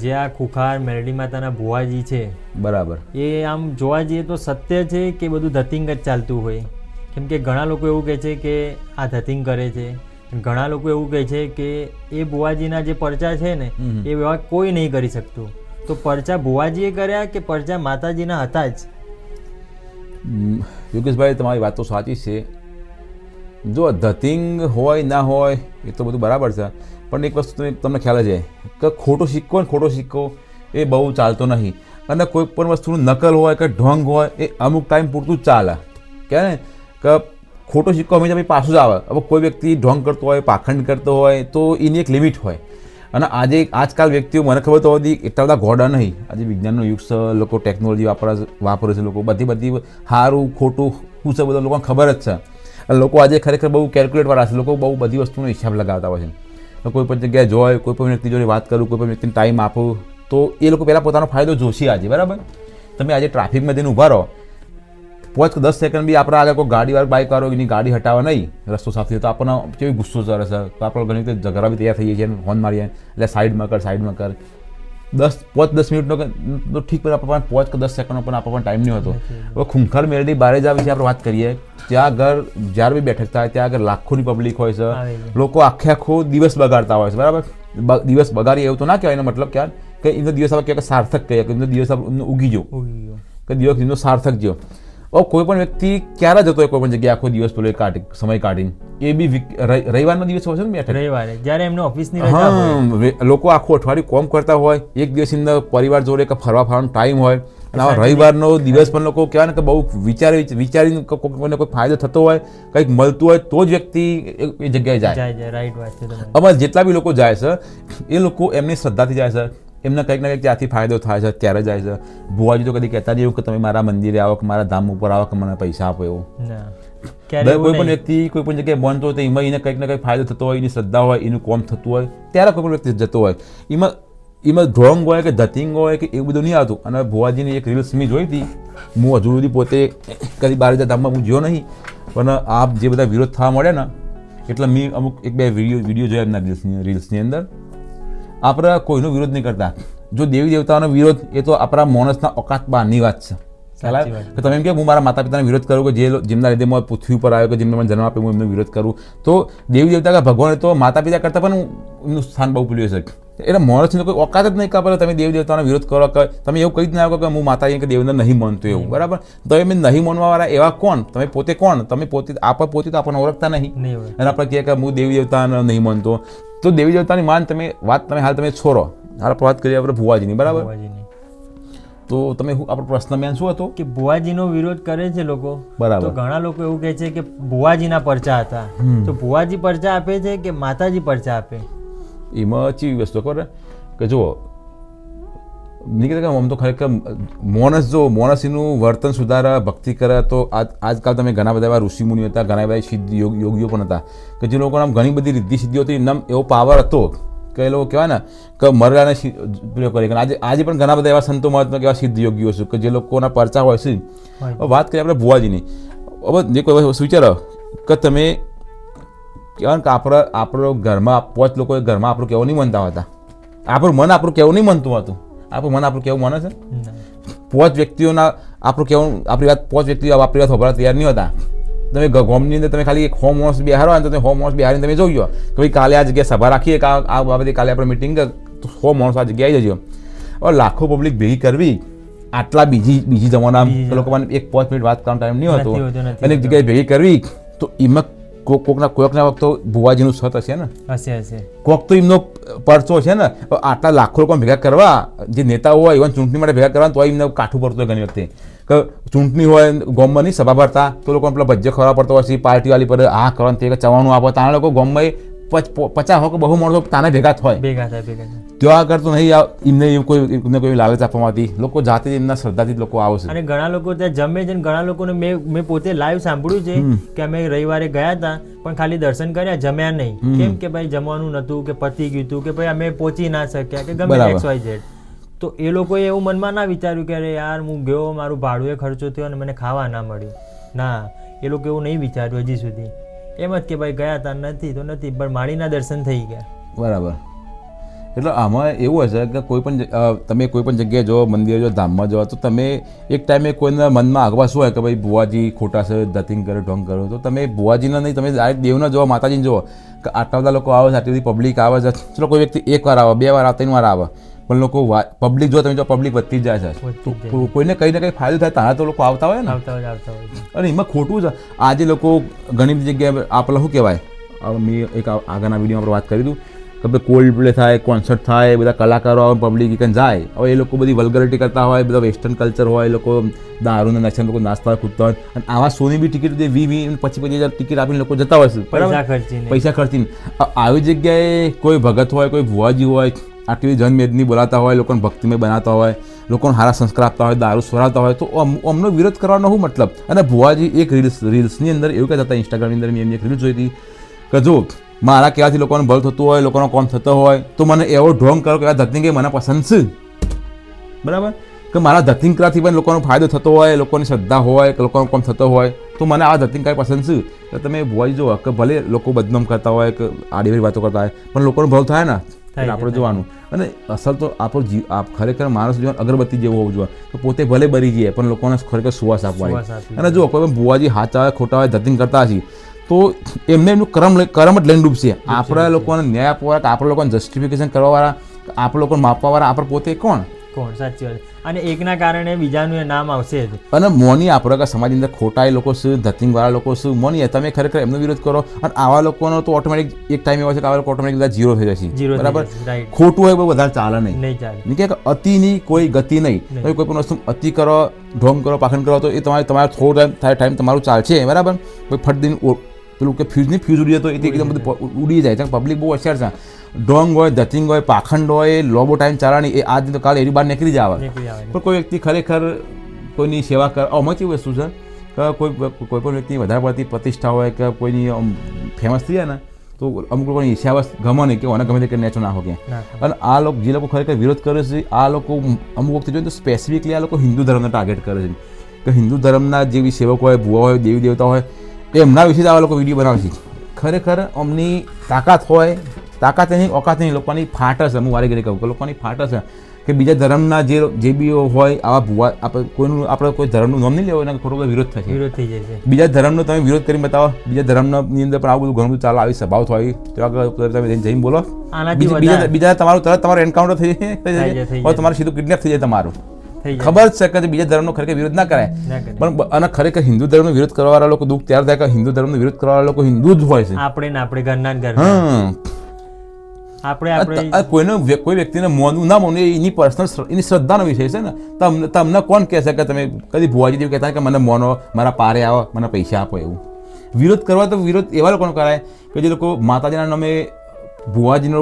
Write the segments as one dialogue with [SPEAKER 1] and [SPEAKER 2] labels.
[SPEAKER 1] જે આ ખુખાર મેરડી માતાના ભુવાજી છે
[SPEAKER 2] બરાબર.
[SPEAKER 1] એ આમ જોવા જઈએ તો સત્ય છે કે બધું ધતિંગ જ ચાલતું હોય. કેમ કે ઘણા લોકો એવું કહે છે કે આ ધતિંગ કરે છે. ઘણા લોકો એવું કહે છે કે એ ભુવાજીના જે પરચા છે ને એ વ્યવહાર કોઈ નહીં કરી શકતું. તો પરચા ભુવાજીએ કર્યા કે પરચા માતાજીના હતા જ?
[SPEAKER 2] યોગેશભાઈ તમારી વાત તો સાચી છે. જો ધતિંગ હોય ના હોય એ તો બધું બરાબર છે. પણ એક વસ્તુ તમને- તમને ખ્યાલ જ કે ખોટો સિક્કો ને ખોટો સિક્કો એ બહુ ચાલતો નહીં. અને કોઈ પણ વસ્તુનું નકલ હોય કે ઢોંગ હોય એ અમુક ટાઈમ પૂરતું ચાલે. કે ને? કે ખોટો સિક્કો હંમેશા ભાઈ પાછું જ આવે. હવે કોઈ વ્યક્તિ ઢોંગ કરતો હોય, પાખંડ કરતો હોય, તો એની એક લિમિટ હોય. અને આજે આજકાલ વ્યક્તિઓ, મને ખબર તો હતી એટલા બધા ઘોડા નહીં. આજે વિજ્ઞાનનો યુગ છે, લોકો ટેકનોલોજી વાપરે વાપરે છે, લોકો બધી બધી સારું, ખોટું, શું છે બધા લોકોને ખબર જ છે. લોકો આજે ખરેખર બહુ કેલ્ક્યુલેટવાળા છે, લોકો બહુ બધી વસ્તુનો હિસાબ લગાવતા હોય છે. કોઈ પણ જગ્યાએ જોય, કોઈ પણ વ્યક્તિ જોડે વાત કરું, કોઈ પણ વ્યક્તિને ટાઈમ આપું, તો એ લોકો પહેલાં પોતાનો ફાયદો જોશે આજે, બરાબર? તમે આજે ટ્રાફિકમાં જઈને ઊભા રહો. પાંચ દસ સેકન્ડ બી આપણે આગળ કોઈ ગાડી વાળો બાઇક વાળો એની ગાડી હટાવવા નહીં. રસ્તો સાફ થયો તો આપણને કેવી ગુસ્સો ચડે છે? તો આપણે ઘણી રીતે ઝઘડા બી તૈયાર થઈ જઈએ છીએ હોર્ન મારીએ. એટલે સાઈડમાં કર સાઈડમાં કર. દસ પાંચ દસ મિનિટનો તો ઠીક પણ આપણે પાંચ કે દસ સેકન્ડનો પણ આપણને ટાઈમ નહીં હતો. હવે ખૂંખાર મેળડી બારે જ વિશે આપણે વાત કરીએ. ત્યાં આગળ જ્યારે બી બેઠક થાય ત્યાં આગળ લાખોની પબ્લિક હોય છે. લોકો આખે આખો દિવસ બગાડતા હોય છે બરાબર? દિવસ બગાડીએ એવું તો ના કહેવાય એનો મતલબ ક્યાં કે એમનો દિવસ આપણે કહેવાય સાર્થક કહીએ કે એમનો દિવસ આપણે ઉગી
[SPEAKER 1] જવું
[SPEAKER 2] કે દિવસ એમનો સાર્થક જ્યો કોઈ પણ વ્યક્તિ ક્યારે જતો હોય કોઈ પણ જગ્યાએ આખો દિવસ પેલો કાઢી સમય કાઢીને? એ બી રવિવારનો દિવસ હોય છે ને બેઠક
[SPEAKER 1] રવિવારે. જ્યારે એમને ઓફિસની રજા હોય.
[SPEAKER 2] લોકો આખું અઠવાડિયું કોમ કરતા હોય. એક દિવસ અંદર પરિવાર જોડે કે ફરવા ફરવાનો ટાઈમ હોય. અને આવા રવિવારનો દિવસ પણ લોકો કહેવાય ને કે બહુ વિચારી વિચારીને કોઈને કોઈ ફાયદો થતો હોય કંઈક મળતું હોય તો જ વ્યક્તિ એ- જગ્યાએ જાય.
[SPEAKER 1] રાઈટ વાત છે
[SPEAKER 2] અમારે જેટલા બી લોકો જાય છે એ લોકો એમની શ્રદ્ધાથી જાય છે. એમને કંઈક ને કંઈક ત્યાંથી ફાયદો થાય છે ત્યારે જાય છે. ભુવાજી તો કદી કહેતા જ એવું કે તમે મારા મંદિરે આવો કે મારા ધામ ઉપર આવો કે મને પૈસા આપો એવું.
[SPEAKER 1] ક્યારે
[SPEAKER 2] કોઈ પણ વ્યક્તિ કોઈ પણ જગ્યાએ બનતો હોય તો એમાં એને કંઈક ને કંઈક ફાયદો થતો હોય એની શ્રદ્ધા હોય એનું કોમ થતું હોય. ત્યારે કોઈ પણ વ્યક્તિ જતો હોય. એમાં એમાં ડ્રોંગ હોય કે ધતિંગ હોય કે એવું બધું નહીં આવતું. અને ભુવાજીની એક રીલ્સ મેં જોઈ હતી. હું હજુ સુધી પોતે કદી બાર ધામમાં હું જોયો નહીં. પણ આપ જે બધા વિરોધ થવા મળે ને એટલે મેં અમુક એક બે વીડિયો વીડિયો જોયા એમના રીલ્સની રીલ્સની અંદર. આપણે કોઈનો વિરોધ નહીં કરતા. જો દેવી દેવતાઓનો વિરોધ એ તો આપણા માણસના ઓકાત બહારની વાત છે. આવે? તમે એમ કે હું મારા માતા પિતાનો વિરોધ કરું કે જે જેમના લીધે હું પૃથ્વી ઉપર આવ્યો કે જેમને મને જન્મ આપ્યો હું એમનો વિરોધ કરું. તો દેવી દેવતા કે ભગવાન તો માતા પિતા કરતાં પણ એમનું સ્થાન બહુ ભૂલ્યું છે એટલે માણસની કોઈ ઓકાત જ નહીં કાપે તમે દેવી દેવતાનો વિરોધ કરો કે તમે એવું કહી જ ના શકો કે હું માતા કે દેવને નહીં માનતું એવું બરાબર? તો એમ નહીં માનવાવાળા એવા કોણ? તમે પોતે કોણ? તમે પોતે આપણે પોતે તો આપણને ઓળખતા નહીં. અને આપણે કહીએ કે હું દેવી દેવતાને નહીં માનતો. તો દેવી દેવતાની માન તમે વાત તમે હાલ તમે છોડો. હાલ વાત કરીએ આપણે ભુવાજીની બરાબર? તો તમે આપણો પ્રશ્ન મેન શું હતો?
[SPEAKER 1] કે ભુવાજીનો વિરોધ કરે છે લોકો.
[SPEAKER 2] બરાબર.
[SPEAKER 1] તો ઘણા લોકો એવું કહે છે કે ભુવાજીના પરચા હતા. તો ભુવાજી પરચા આપે છે કે માતાજી પરચા આપે?
[SPEAKER 2] એમાં ચીવી વસ્તુ ખબર કે જુઓ કે આમ તો ખરેખર મોનસ જો મોનસીનું વર્તન સુધારા ભક્તિ કરે તો આજ આજકાલ તમે ઘણા બધા એવા ઋષિમુનિઓ હતા ઘણા બધા સિદ્ધ યોગીઓ પણ હતા કે જે લોકોને આમ ઘણી બધી રિદ્ધિ સિદ્ધિઓ હતી એમના એવો પાવર હતો. કે એ લોકો કહેવાય ને કે મરડાને પ્રયોગ કરી. આજે આજે પણ ઘણા બધા એવા સંતો મહાત્મા એવા સિદ્ધ યોગીઓ છે કે જે લોકોના પરચા હોય છે. વાત કરીએ આપણે ભુવાજીની. હવે જે કોઈ વસ્તુ વિચારો કે તમે કહેવાય કે આપણા આપણો ઘરમાં પાંચ લોકો ઘરમાં આપણું કેવું નહીં માનતા હતા. આપણું મન આપણું કેવું નહીં માનતું હતું. આપણું મન આપણું કેવું માને છે. પાંચ વ્યક્તિઓના આપણું કેવું આપણી વાત પાંચ વ્યક્તિઓ આપણી વાત હોભળવા તૈયાર નહીં હતા. તમે ગોમની અંદર તમે ખાલી એક હોમ માણસ બિહારો તો તમે હોમ માણસ બિહારીને તમે જોઈ લો કે ભાઈ કાલે આ જગ્યાએ સભા રાખીએ કે આ બાબતે કાલે આપણે મિટિંગ હો માણસ આ જગ્યાએ જજો. હવે લાખો પબ્લિક ભેગી કરવી આટલા બીજી બીજી જમાના મને એક પાંચ મિનિટ વાત કરવાનો ટાઈમ નહીં
[SPEAKER 1] હોતો,
[SPEAKER 2] અને એક જગ્યાએ ભેગી કરવી તો એમાં કોક કોકના કોઈકના વખત ભુવાજીનું સત હશે ને.
[SPEAKER 1] હશે હશે.
[SPEAKER 2] કોક તો એમનો પરચો છે ને. આટલા લાખો લોકો ભેગા કરવા જે નેતાઓ હોય ઇવન ચૂંટણી માટે ભેગા કરવા તો એમને કાઠું પડતું હોય ઘણી વખતે. કે ચૂંટણી હોય ગોમમાં નહીં સભા ભરતા તો લોકો પેલા ભજ્ય ખવડાવવા પડતો હોય છે પાર્ટી વાળી પર આ કરવાનું તે ચવાણું આપો તાના લોકો ગોમમાં પચાસ હો કે બહુ માણસો તાને ભેગા થાય.
[SPEAKER 1] ભેગા થાય ભેગા
[SPEAKER 2] ત્યાં આગળ તો નહીં એમને એવું કોઈ એમને કોઈ લાલચ આપવામાં આવતી લોકો જાતે જ એમના શ્રદ્ધાથી લોકો આવે છે.
[SPEAKER 1] અને ઘણા લોકો ત્યાં જમે છે ને ઘણા લોકોને મેં મેં પોતે લાઈવ સાંભળ્યું છે કે અમે રવિવારે ગયા હતા પણ ખાલી દર્શન કર્યા જમ્યા નહીં. કેમ કે ભાઈ જમવાનું નતું કે પતી ગયું હતું કે ભાઈ અમે પહોંચી ના શક્યા કે ગમે. એક્સ વાય ઝેડ તો એ લોકોએ એવું મનમાં ના વિચાર્યું કે અરે યાર, હું ગયો, મારું ભાડું ખર્ચો થયો અને મને ખાવા ના મળ્યું. ના, એ લોકો એવું નહીં વિચાર્યું હજી સુધી. એમ જ કે ભાઈ ગયા હતા નથી તો નથી, પણ માળીના દર્શન થઈ ગયા.
[SPEAKER 2] બરાબર. એટલે આમાં એવું હશે કે કોઈ પણ તમે કોઈ પણ જગ્યાએ જો, મંદિર જો, ધામમાં જાઓ તો તમે એક ટાઈમે કોઈના મનમાં આગવા શું હોય કે ભાઈ ભુવાજી ખોટા છે ધતિંગ કરો, ઢોંગ કરો, તો તમે ભુવાજીના નહીં, તમે ડાયરેક્ટ દેવના જોવો, માતાજીને જોવો. કે આટલા બધા લોકો આવે છે આટલી બધી પબ્લિક આવે છે ચલો કોઈ વ્યક્તિ એક વાર આવે, બે વાર આવે, ત્રણ વાર આવે. પણ લોકો પબ્લિક જો તમે જો પબ્લિક વધતી જ જાય છે. કોઈને કંઈ ને કંઈ ફાયદો થાય તારા તો લોકો આવતા હોય ને. અને એમાં ખોટું છે આજે લોકો ઘણી બધી જગ્યાએ આપણે શું કહેવાય? મેં એક આગળના વિડીયોમાં આપણે વાત કરી દઉં કે ભાઈ કોલ્ડ પ્લે થાય કોન્સર્ટ થાય બધા કલાકારો આવે પબ્લિક એકન જાય. હવે એ લોકો બધી વલ્ગરિટી કરતા હોય બધા વેસ્ટર્ન કલ્ચર હોય એ લોકો દારૂના નશા લોકો નાસ્તા હોય કૂદતા હોય. અને આવા સોની બી ટિકિટ જે વી વી પછી પછી હજાર ટિકિટ આપીને લોકો જતા હોય છે.
[SPEAKER 1] પૈસા ખર્ચીને.
[SPEAKER 2] પૈસા ખર્ચીને. આવી જગ્યાએ કોઈ ભગત હોય કોઈ ભુવાજી હોય આટલી જનમેદની બોલાતા હોય, લોકોને ભક્તિમય બનાવતા હોય, લોકોને સારા સંસ્કાર આપતા હોય, દારૂ સ્વરાવતા હોય, તો અમનો વિરોધ કરવાનો શું મતલબ? અને ભુવાજી એક રીલ્સ, રીલ્સની અંદર એવું કહેતા હતા ઇન્સ્ટાગ્રામની અંદર મેં એમની એક રીલ જોઈ હતી કે જો મારા કહેવાથી લોકોને ભલ થતું હોય, લોકોનો કોમ થતો હોય, તો મને એવો ઢોંગ કરો કે આ ધતિંગ મને પસંદ છે. બરાબર? કે મારા ધતિંકરાથી પણ લોકોનો ફાયદો થતો હોય, લોકોની શ્રદ્ધા હોય, કે લોકોનો કોમ થતો હોય, તો મને આ ધતિંકરા પસંદ છે. તો તમે ભુવાજી જુઓ, કે ભલે લોકો બદનામ કરતા હોય, કે આડીવાળી વાતો કરતા હોય, પણ લોકોનો ભલ થાય ને? એટલે આપણે જોવાનું. અને અસલ તો આપણો જીવ આપ ખરેખર માણસ જીવન અગરબત્તી જેવું હોવું જોઈએ. તો પોતે ભલે બરી જાય પણ લોકોને ખરેખર સુવાસ આપવાની. અને જો કોઈ પણ ભુવાજી હાચા હોય ખોટા હોય ધતિંગ કરતા હશે તો એમને એમનું કરમ કરમ જ લઈને ડૂબશે આપણા લોકોને ન્યાય આપવા કે આપણા લોકોને જસ્ટિફિકેશન કરવાવાળા આપણે લોકોને માપવાવાળા આપણે પોતે કોણ?
[SPEAKER 1] કોણ? સાચી વાત. અને એકના કારણે બીજાનું એ નામ આવશે જ.
[SPEAKER 2] અને મોની આપણા સમાજની અંદર ખોટા એ લોકો શું ધતિંગવાળા લોકો શું? મોની તમે ખરેખર એમનો વિરોધ કરો અને આવા લોકોનો તો ઓટોમેટિક એક ટાઈમ એવો છે કે આવા લોકો ઓટોમેટિક બધા જીરો થઈ જશે બરાબર? ખોટું હોય વધારે ચાલે નહીં.
[SPEAKER 1] નહીં ચાલે.
[SPEAKER 2] કે અતિની કોઈ ગતિ નહીં. તમે કોઈ પણ વસ્તુ અતિ કરો ઢોંગ કરો પાખંડ કરો તો એ તમારે તમારે થોડો ટાઈમ થાય ટાઈમ તમારું ચાલશે. બરાબર? કોઈ ફટ દિન પેલું કે ફ્યુઝની ફ્યુઝ ઉડી જાય તો એ એકદમ બધું ઉડી જાય. પબ્લિક બહુ હોશિયાર છે. ઢોંગ હોય ધતિંગ હોય પાખંડ હોય લોબો ટાઈમ ચાલવાની એ આજ તો કાલે એની બહાર નીકળી જ આવે. પણ કોઈ વ્યક્તિ ખરેખર કોઈની સેવા કર આમાં કેવી વસ્તુ છે? કે કોઈ કોઈ પણ વ્યક્તિની વધારે પડતી પ્રતિષ્ઠા હોય કે કોઈની ફેમસ થઈ જાય ને તો અમુક લોકોની ઈર્ષ્યાવશ ગમે નહીં કે ઓને ગમે તે કે નેચો ના હોય
[SPEAKER 1] કે
[SPEAKER 2] અને આ લોકો જે લોકો ખરેખર વિરોધ કરે છે આ લોકો અમુક વખતે જોઈએ તો સ્પેસિફિકલી આ લોકો હિન્દુ ધર્મને ટાર્ગેટ કરે છે. કે હિન્દુ ધર્મના જે સેવકો હોય ભુવા હોય દેવી દેવતા હોય એમના વિશે જ આવા લોકો વીડિયો બનાવે છે. ખરેખર અમની તાકાત હોય તાકાત નહીં ઓકાત નહીં લોકોની ફાટ હશે. હું વારે ઘરે કહું કે લોકોની ફાટ હશે કે બીજા ધર્મના જે જે બી હોય આવા ભુવા આપણે કોઈનું આપણે કોઈ ધર્મનું નામ નહીં લેવું એના ખોટો વિરોધ થશે.
[SPEAKER 1] વિરોધ થઈ જાય
[SPEAKER 2] બીજા ધર્મનો તમે વિરોધ કરી બતાવો. બીજા ધર્મની અંદર પણ આવું બધું ઘણું બધું ચાલે આવી સભાઓ થાય. તો આગળ તમે જઈને બોલો. બીજા બીજા તમારું તરત તમારું એન્કાઉન્ટર થઈ જાય. તમારું સીધું કિડનેપ થઈ જાય તમારું. ખબર છે કે બીજા ધર્મનો ખરેખર વિરોધ ના કરાય. પણ અને ખરેખર હિન્દુ ધર્મનો વિરોધ કરવાવાળા લોકો દુઃખ ત્યારે થાય કે હિન્દુ ધર્મનો વિરોધ કરવાવાળા લોકો હિન્દુ જ હોય છે.
[SPEAKER 1] આપણે ને આપણે ઘરના
[SPEAKER 2] ઘર
[SPEAKER 1] આપણે આપણે
[SPEAKER 2] કોઈનો કોઈ વ્યક્તિને મોનવું ના મોનવું એની પર્સનલ એની શ્રદ્ધાનો વિષય છે ને. તમને તમને કોણ કહેશે કે તમે કદી ભુવાજી જેવું કહેતા કે મને મોનો મારા પારે આવો મને પૈસા આપો એવું? વિરોધ કરવા તો વિરોધ એવા લોકોનો કરાય કે જે લોકો માતાજીના નામે ભુવાજીનો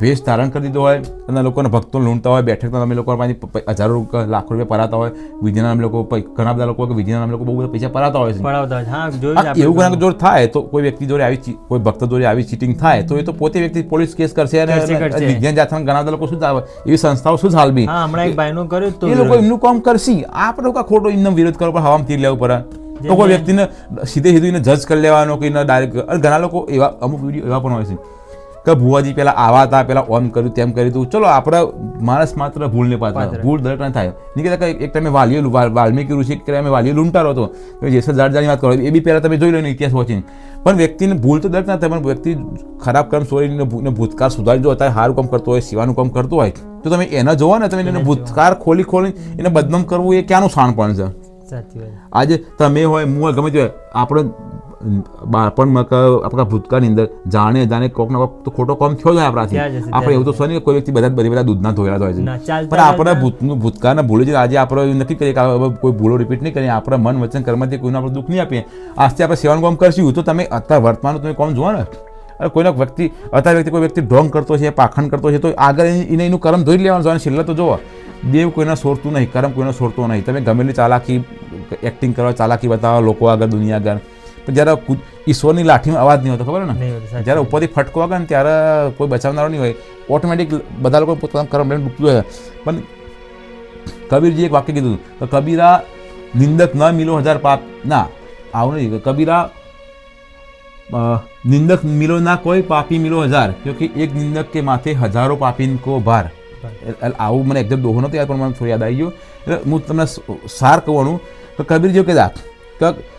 [SPEAKER 2] ભેષ ધારણ કરી દીધો હોય અને લોકોને ભક્તો લૂંટતા હોય બેઠકના તમે લોકો પાસેથી પ- પ- હજારો લાખો રૂપિયા પરાતા હોય. વિજયના નામે લોકો ઘણા બધા લોકો વિજયના વિધિના લોકો બહુ બધા પૈસા પરાતા હોય છે. એવું ઘણા. જોર થાય તો કોઈ વ્યક્તિ જોડે આવી કોઈ ભક્ત જોડે આવી ચીટિંગ થાય તો એ તો પોતે વ્યક્તિ પોલીસ કેસ કરશે અને. વિજ્ઞાન જાતના ઘણા બધા લોકો શું થાય એવી સંસ્થાઓ શું
[SPEAKER 1] હાલબી હમણાં એક ભાઈનું કર્યું તો
[SPEAKER 2] એ લોકો એમનું કામ કરશે. આપણે લોકો ખોટો એમનો વિરોધ કરો પણ હવામાં તીર લેવું પડે. તો કોઈ વ્યક્તિને સીધે સીધું જજ કરી લેવાનો કે ડાયરેક્ટ ઘણા લોકો એવા અમુક વીડિયો એવા પણ હોય છે. કે ભુવાજી પેલા આવા હતા પેલા ઓમ કર્યું તેમ કર્યું હતું. ચલો આપણે માણસ માત્ર ભૂલ ને પાત્ર. ભૂલ દરેક થાય. નહીં કે એક ટાઈમે વાલીઓ વાલ્મીકી ઋષિ કે અમે વાલીઓ લૂંટારો હતો. તમે જેસલ જાડજાની વાત કરો એ બી પહેલાં તમે જોઈ લો ઇતિહાસ વોચીને પણ વ્યક્તિને ભૂલ તો દરેક ના થાય પણ વ્યક્તિ ખરાબ કામ સોરીને ભૂતકાળ સુધારી જો અત્યારે સારું કામ કરતો હોય સેવાનું કામ કરતો હોય તો તમે એના જોવો ને તમે એને ભૂતકાળ ખોલી ખોલી એને બદનામ કરવું એ ક્યાંનું શાણપણ છે? આજે તમે હોય હું હોય ગમે તે આપણે બાળપણમાં કે આપણા ભૂતકાળની અંદર જાણે જાણે કોક ના કોક તો ખોટો કામ થયો જ હોય આપણાથી. આપણે એવું તો છે નહીં કોઈ વ્યક્તિ બધા બધી બધા દૂધના ધોયેલા હોય છે. પણ આપણે ભૂતનું ભૂતકાળને ભૂલી જઈએ આજે આપણે નક્કી કરીએ કે કોઈ ભૂલો રિપીટ નહીં કરીએ આપણે મન વચન કર્મથી કોઈને આપણે દુઃખ નહીં આપીએ. આજથી આપણે સેવાનું કામ કરશું. તો તમે અત્યારે વર્તમાન તમે કોમ જુઓ ને અરે કોઈનો વ્યક્તિ અત્યારે વ્યક્તિ કોઈ વ્યક્તિ ઢોંગ કરતો છે પાખંડ કરતો છે તો આગળ એને એને કર્મ ધોઈ લેવાનું છે. અને છેલ્લે તો જુઓ દેવ કોઈને સોરતું નહીં કર્મ કોઈને સોરતો નહીં. તમે ગમેલી ચાલાકી એક્ટિંગ કરવા ચાલાકી બતાવો લોકો આગળ દુનિયા આગળ. જ્યારે કુ- ઈશ્વરની લાઠીમાં અવાજ નહીં હોતો ખબર ને? જ્યારે ઉપરથી ફટકો વાગે ને ત્યારે કોઈ બચાવનારો નહીં હોય. ઓટોમેટિક બધા લોકો પોતાનું કર્મ લઈને ડૂબતું હોય. પણ કબીરજી એક વાક્ય કીધું કે કબીરા નિંદક ન મિલો હજાર પાપ. ના આવું નહીં. કબીરા અ, નિંદક મિલો ના કોઈ પાપી મિલો હજાર. ક્યોંકि એક નિંદક કે માથે હજારો પાપીન કો ભાર. આવું મને એકદમ દોહો નહોતો યાદ પણ મને થોડું યાદ આવી ગયું. એટલે હું તમને સાર કહેવાનું તો કબીર જેવું કહેતા કે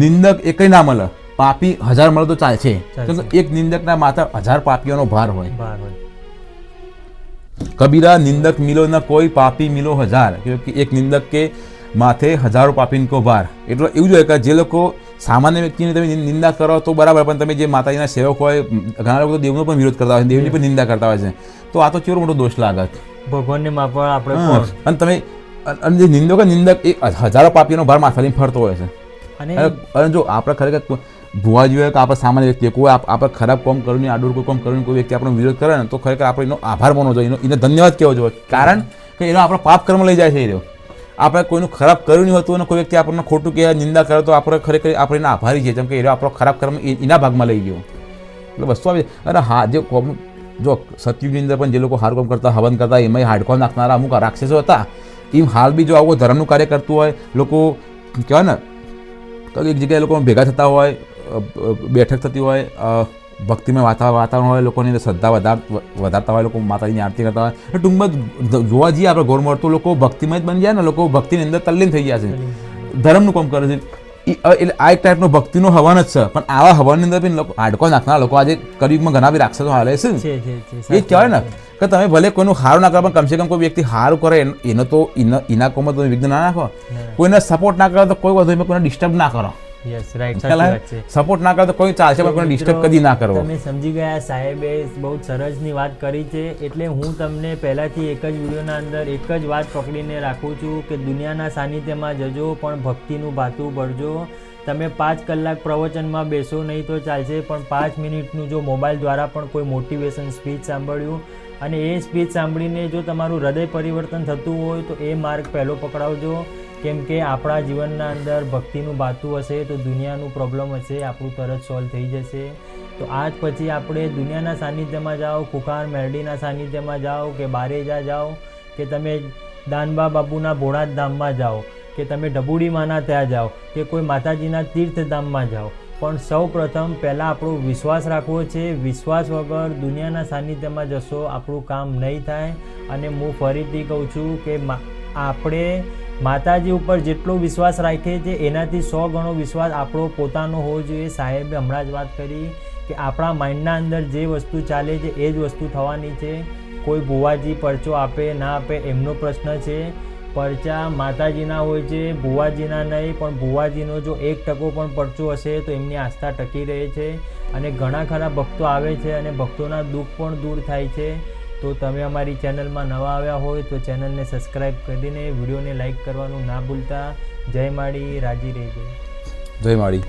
[SPEAKER 2] નિંદક એકય ના મળે. પાપી હજાર મળે તો ચાલશે. એક નિંદકના માથા હજાર પાપીઓનો ભાર હોય. કબીરા નિંદક મિલો ન કોઈ પાપી મિલો હજાર. કે એક નિંદક કે માથે હજારો પાપીન કો ભાર. એટલે એવું જોઈએ કે જે લોકો સામાન્ય વ્યક્તિની તમે નિંદા કરો તો બરાબર પણ તમે જે માતાજીના સેવક હોય ઘણા લોકો દેવનો પણ વિરોધ કરતા હોય છે દેવની પણ નિંદા કરતા હોય છે. તો આ તો કેવો મોટો દોષ લાગે
[SPEAKER 1] ભગવાનને માપવા આપણે
[SPEAKER 2] અને તમે અને જે નિંદકો નિંદક એ હજારો પાપીનો ભાર માથાની ફરતો હોય છે.
[SPEAKER 1] અને
[SPEAKER 2] જો આપણે ખરેખર ભુવા જોઈએ કે આપણે સામાન્ય વ્યક્તિ, કોઈ આપણે ખરાબ કામ કર્યું નહીં, આડું કોઈ કામ કર્યું કોઈ વ્યક્તિ આપણો વિરોધ કરે ને, તો ખરેખર આપણે એનો આભાર માનવો જોઈએ, એનો, એને ધન્યવાદ કહેવો જોઈએ. કારણ કે એનો આપણો પાપ કર્મ લઈ જાય છે એ રહ્યો. આપણે કોઈનું ખરાબ કર્યું નહીં હોતું અને કોઈ વ્યક્તિ આપણને ખોટું કે નિંદા કરે, તો આપણે ખરેખર આપણે એના આભારી છીએ. જેમ કે એ આપણો ખરાબ કર્મ એના ભાગમાં લઈ ગયો. એટલે વસ્તુ આવી અને હા, જે કોમ, જો સતયુગની અંદર પણ જે લોકો હાર કામ કરતા, હવન કરતા એમાં હાડકો નાખનારા અમુક રાક્ષસો હતા. એમ હાલ બી જો આવું ધર્મનું કાર્ય કરતું હોય, લોકો, કહેવાય ને તો એક જગ્યાએ લોકો ભેગા થતા હોય બેઠક થતી હોય ભક્તિમય વાતા વાતાવરણ હોય લોકોની અંદર શ્રદ્ધા વધાર વધારતા હોય લોકો માતાજીની આરતી કરતા હોય. ટૂંકમાં જોવા જઈએ આપણે ગૌરવ તો લોકો ભક્તિમય જ બની જાય ને લોકો ભક્તિની અંદર તલ્લીન થઈ ગયા છે. ધર્મનું કામ કરે છે. એટલે આ એક ટાઈપનો ભક્તિનો હવન જ છે. પણ આવા હવનની અંદર બી લોકો હાડકો નાખનારા લોકો આજે કલયુગમાં ઘણા બી રાક્ષસો હાલે છે એ જ કહેવાય ને. કે તમે ભલે કોઈનું હારું ના કરો પણ કમસે કમ કોઈ વ્યક્તિ હારું કરે એનો- તો એના કોમાં તમે વિઘ્ન ના નાખો. કોઈને સપોર્ટ ના કરો તો કોઈ વધુ એમાં કોઈને ડિસ્ટર્બ ના કરો. સપોર્ટ ના કરો તો કોઈ ચાલશે પણ કોઈને ડિસ્ટર્બ કદી ના કરો
[SPEAKER 1] તમે સમજી ગયા સાહેબે બહુ સરસની વાત કરી છે એટલે હું તમને પહેલાથી એક જ વિડીયોના અંદર એક જ વાત પકડીને રાખું છું કે દુનિયાના સાનિધ્યમાં જજો પણ ભક્તિનું ભાતું ભરજો. તમે પાંચ કલાક પ્રવચનમાં બેસો નહીં તો ચાલશે, પણ પાંચ મિનિટનું જો મોબાઈલ દ્વારા પણ કોઈ મોટિવેશન સ્પીચ સાંભળ્યું. અને એ સ્પીચ સાંભળીને જો તમારું હૃદય પરિવર્તન થતું હોય તો એ માર્ગ પહેલો પકડાવજો. કેમ કે આપણા જીવનના અંદર ભક્તિનું બાતું હશે તો દુનિયાનું પ્રોબ્લેમ હશે, આપણું તરત સોલ્વ થઈ જશે. તો આજ પછી આપણે દુનિયાના સાનિધ્યમાં જાઓ, કુખાર મેરડીના સાનિધ્યમાં જાઓ કે બારેજા જાઓ કે તમે દાનબા બાપુના ભોળાત ધામમાં જાઓ. કે તમે ડબુડીમાંના ત્યાં જાઓ, કે કોઈ માતાજીના તીર્થધામમાં જાઓ. પણ સૌ પ્રથમ પહેલાં આપણો વિશ્વાસ રાખવો છે. વિશ્વાસ વગર દુનિયાના સાનિધ્યમાં જશો, આપણું કામ નહીં થાય. અને હું ફરીથી કહું છું કે આપણે માતાજી ઉપર જેટલો વિશ્વાસ રાખીએ છીએ, એનાથી સો ગણો વિશ્વાસ આપણો પોતાનો હોવો જોઈએ. સાહેબે હમણાં જ વાત કરી કે આપણા માઇન્ડના અંદર જે વસ્તુ ચાલે છે, એ જ વસ્તુ થવાની છે. કોઈ ભુવાજી પરચો આપે, ના આપે, એમનો પ્રશ્ન છે. પરચા માતાજીના હોય છે, ભુવાજીના નહીં, પણ ભુવાજીનો જો એક ટકો પણ પરચો હશે તો એમની આસ્થા ટકી રહે છે અને ઘણા ખરા ભક્તો આવે છે અને ભક્તોના દુઃખ પણ દૂર થાય છે. તો તમે અમારી ચેનલમાં નવા આવ્યા હોય તો ચેનલને સબસ્ક્રાઈબ કરીને વિડીયોને લાઇક કરવાનું ના ભૂલતા. જય માળી રાજી રહેજો.
[SPEAKER 2] જય માળી